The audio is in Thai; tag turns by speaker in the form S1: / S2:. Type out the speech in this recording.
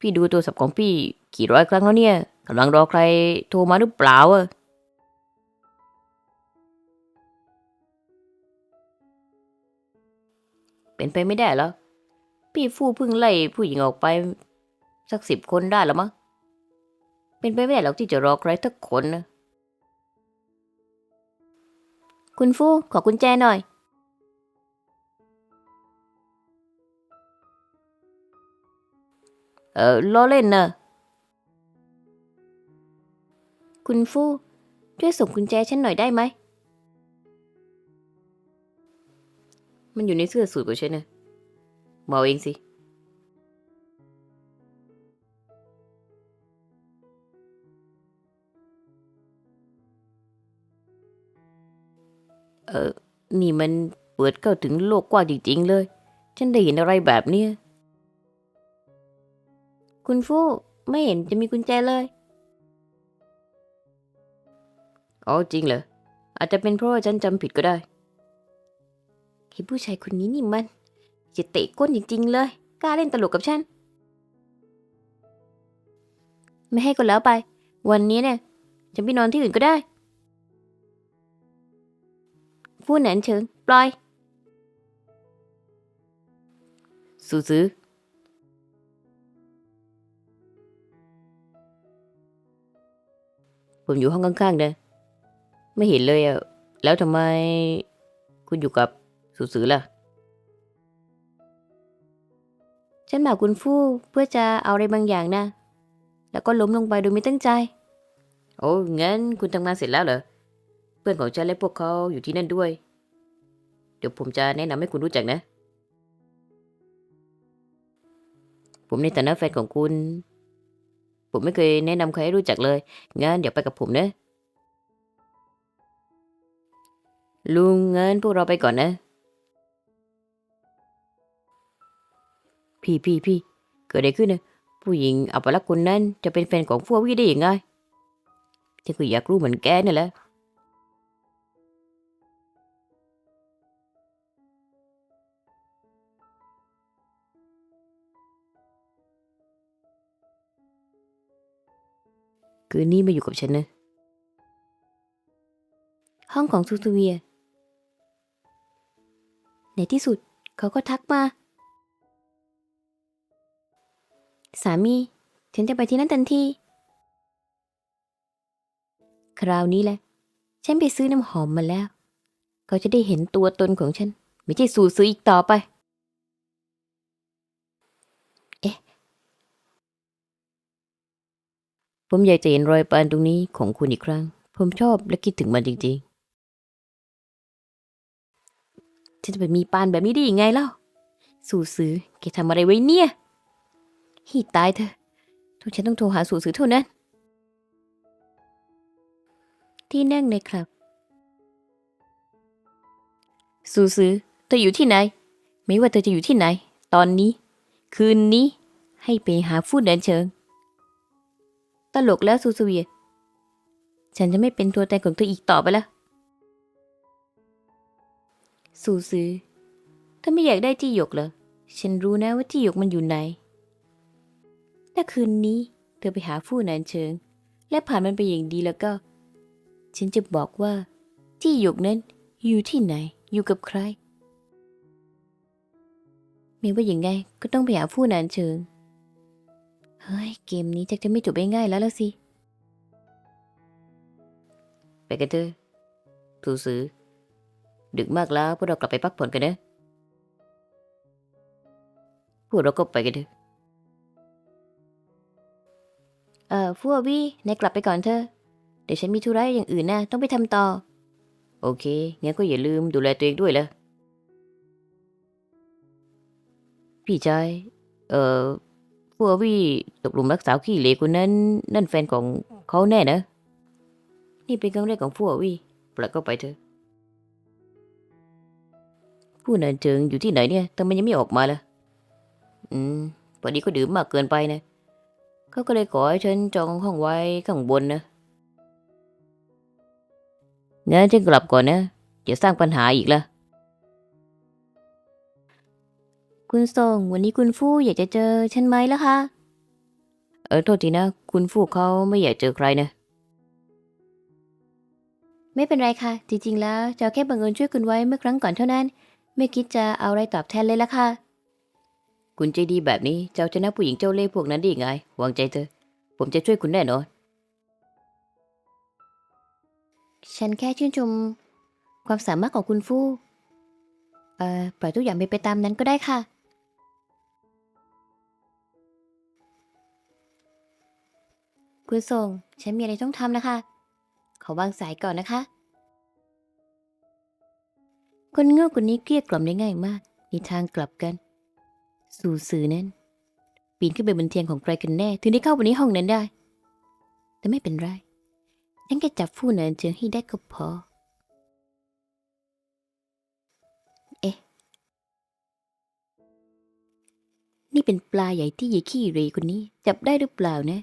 S1: พี่ดูโทรศัพท์ของพี่กี่ร้อยครั้งแล้วเนี่ยกำลังรอใครโทรมาหรือเปล่าอะเป็นไปไม่ได้หรอพี่ฟู่เพิ่งไล่ผู้หญิงออกไป สักสิบคนได้แล้วมั้งเป็นไปไม่ได้หรอกที่จะรอใครสักคนนะคุณฟู่ขอกุญแจหน่อย ออล้อเล่นนะคุณฟู่ช่วยส่งกุญแจฉันหน่อยได้ไหม มันอยู่ในเสื้อสูทของฉันนะมาเอาเองสิ เออ นี่มันเปิดเข้าถึงโลกกว้างจริงๆเลย ฉันได้เห็นอะไรแบบเนี้ย คุณฟู่ไม่เห็นจะมีกุญแจเลย อ๋อจริงเหรอ อาจจะเป็นเพราะว่าฉันจำผิดก็ได้ไอ้ผู้ชายคนนี้นี่มันจะเตะก้นจริงๆเลย กล้าเล่นตลกกับฉัน ไม่ให้ก็แล้วไป วันนี้เนี่ยฉันไปนอนที่อื่นก็ได้ฟู่หนันเฉิง ปล่อย สู้ซื้อ ผมอยู่ห้องข้างๆเนะไม่เห็นเลยอะแล้วทำไมคุณอยู่กับสูสือล่ะ ฉันมาคุณฟู่เพื่อจะเอาอะไรบางอย่างนะแล้วก็ล้มลงไปโดยไม่ตั้งใจ โอ้งั้นคุณทำงานเสร็จแล้วเหรอ เพื่อนของฉันและพวกเขาอยู่ที่นั่นด้วย เดี๋ยวผมจะแนะนำให้คุณรู้จักนะ ผมในฐานะแฟนของคุณ ผมไม่เคยแนะนำใครให้รู้จักเลย งั้นเดี๋ยวไปกับผมนะ ลุงงั้นพวกเราไปก่อนนะ พี่พี่พี่เกิดอะไรขึ้นนะผู้หญิงอัปลักษณ์คนนั้นจะเป็นแฟนของฟัวกวิได้ยังไงฉันก็อยากรู้เหมือนแกนี่แหละ คืนนี้มาอยู่กับฉันนะ ห้องของซูซูเวีย ในที่สุดเขาก็ทักมา สามี ฉันจะไปที่นั่นทันที คราวนี้แหละ ฉันไปซื้อน้ำหอมมาแล้ว เขาจะได้เห็นตัวตนของฉัน ไม่ใช่สู่ซื้ออีกต่อไป เอ๊ะ ผมอยากจะเห็นรอยปานตรงนี้ของคุณอีกครั้ง ผมชอบและคิดถึงมันจริงๆ ฉันจะไปมีปานแบบนี้ได้ยังไงเล่า สู่ซื้อแกทำอะไรไว้เนี่ยฮีตายเถอะทุกฉันต้องโทรหาสู่ซื้อเท่านั้น ที่นั่งในคลับ สู่ซื้อเธออยู่ที่ไหน ไม่ว่าเธอจะอยู่ที่ไหน ตอนนี้ คืนนี้ให้ไปหาฟูดเดินเชิง ตลกแล้วซูซูเวียฉันจะไม่เป็นตัวแทนของเธออีกต่อไปแล้วซูซือเธอไม่อยากได้ที่หยกเหรอ ฉันรู้นะว่าที่หยกมันอยู่ไหนถ้าคืนนี้เธอไปหาฟู่นันเชิง และผ่านมันไปอย่างดีแล้วก็ ฉันจะบอกว่า ที่หยกนั้นอยู่ที่ไหน อยู่กับใครไม่ว่าอย่างไงก็ต้องไปหาฟู่นันเชิง เฮ้ย เกมนี้จะจะไม่จบง่ายๆแล้วละสิ ไปกันเถอะทูซื้อ ดึกมากแล้วพวกเรากลับไปพักผ่อนกันนะ พวกเราก็ไปกันเถอะ เอ่อฟัววี่นายกลับไปก่อนเถอะ เดี๋ยวฉันมีธุระอย่างอื่นนะ ต้องไปทำต่อ โอเค งั้นก็อย่าลืมดูแลตัวเองด้วยละพี่ชายเอ่อ ฟัววี่ตกหลุมรักสาวขี้เหร่คนนั้น นั่นแฟนของเขาแน่นะ นี่เป็นครั้งแรกของฟัววี่ปล่อยก็ไปเถอะ ผู้นันเจิงอยู่ที่ไหนเนี่ยทำไมยังไม่ออกมาล่ะ อืมพอดีก็ดื่มมากเกินไปนะ เขาก็เลยขอให้ฉันจองห้องไว้ข้างบนนะงั้นฉันกลับก่อนนะ จะสร้างปัญหาอีกละ คุณส่ง วันนี้คุณฟู่อยากจะเจอฉันไหมล่ะคะ เออโทษทีนะ คุณฟูกเขาไม่อยากเจอใครนะ ไม่เป็นไรค่ะ จริงๆ แล้วจะแค่บังเอิญช่วยคุณไว้เมื่อครั้งก่อนเท่านั้น ไม่คิดจะเอาอะไรตอบแทนเลยละค่ะ คุณใจดีแบบนี้จะเอาชนะผู้หญิงเจ้าเล่ห์พวกนั้นได้ยังไง วางใจเถอะ ผมจะช่วยคุณแน่นอน ฉันแค่ชื่นชม ความสามารถของคุณฟู่เอ่อปล่อยทุกอย่างไปนไปตามนั้นก็ได้ค่ะ คุณส่ง ฉันมีอะไรต้องทำนะคะ ขอวางสายก่อนนะคะ คนโง่คนนี้เกลี้ยกล่อมได้ง่ายมากในทางกลับกัน สู่สื่อนั้น ปีนขึ้นไปบนเตียงของใครกันแน่ ถึงได้เข้าไปในห้องนั้นได้ แต่ไม่เป็นไร ฉันแค่จับฟู่เนินเจอให้ได้ก็พอ เอ๊ะ นี่เป็นปลาใหญ่ที่ยีขี้เหรคนนี้ จับได้หรือเปล่านะ